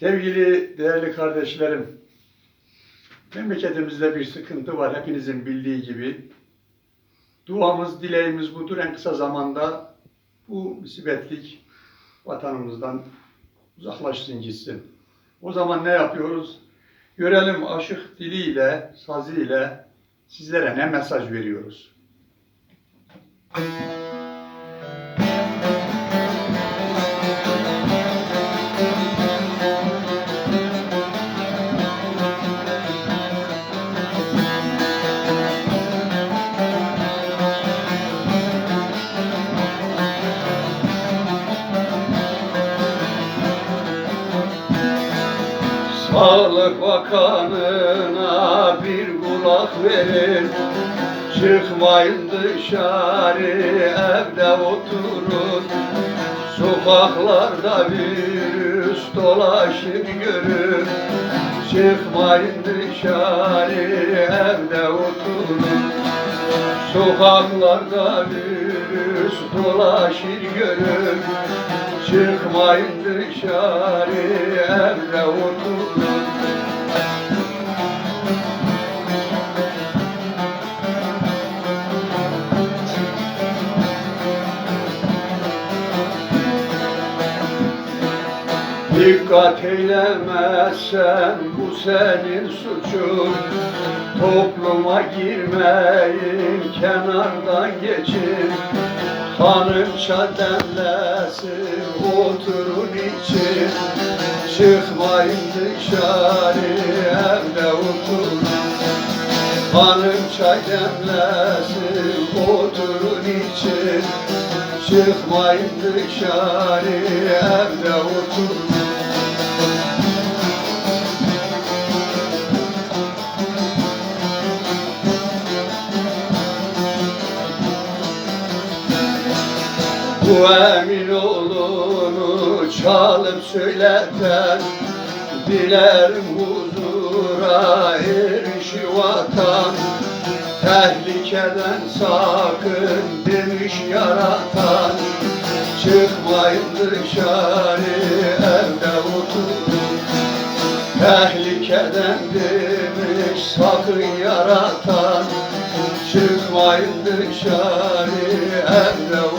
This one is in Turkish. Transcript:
Sevgili değerli kardeşlerim, memleketimizde bir sıkıntı var hepinizin bildiği gibi. Duamız, dileğimiz budur en kısa zamanda bu musibetlik vatanımızdan uzaklaşsın gitsin. O zaman ne yapıyoruz? Görelim aşık diliyle, sazıyla sizlere ne mesaj veriyoruz. Sağlık Bakanı'na bir kulak verin. Çıkmayın dışarı evde oturun. Sokaklarda virüs dolaşır görün. Çıkmayın dışarı evde oturun. Sokaklarda virüs dolaşır görün Çıkmayın dışarı evde oturun Dikkat eylemezsen bu senin suçun. Topluma girmeyin kenardan geçin Hanımça demlesin oturun için. Çıkmayın dışarı evde oturun Hanım çay demlesin oturun için. Çıkmayın dışarı evde oturun Bu emin olunu çalıp söyleten Dilerim huzura erişi vatan. Tehlikeden sakın demiş yaratan. Çıkmayın dışarı evde oturun. Tehlikeden demiş sakın yaratan. Çıkmayın dışarı evde oturun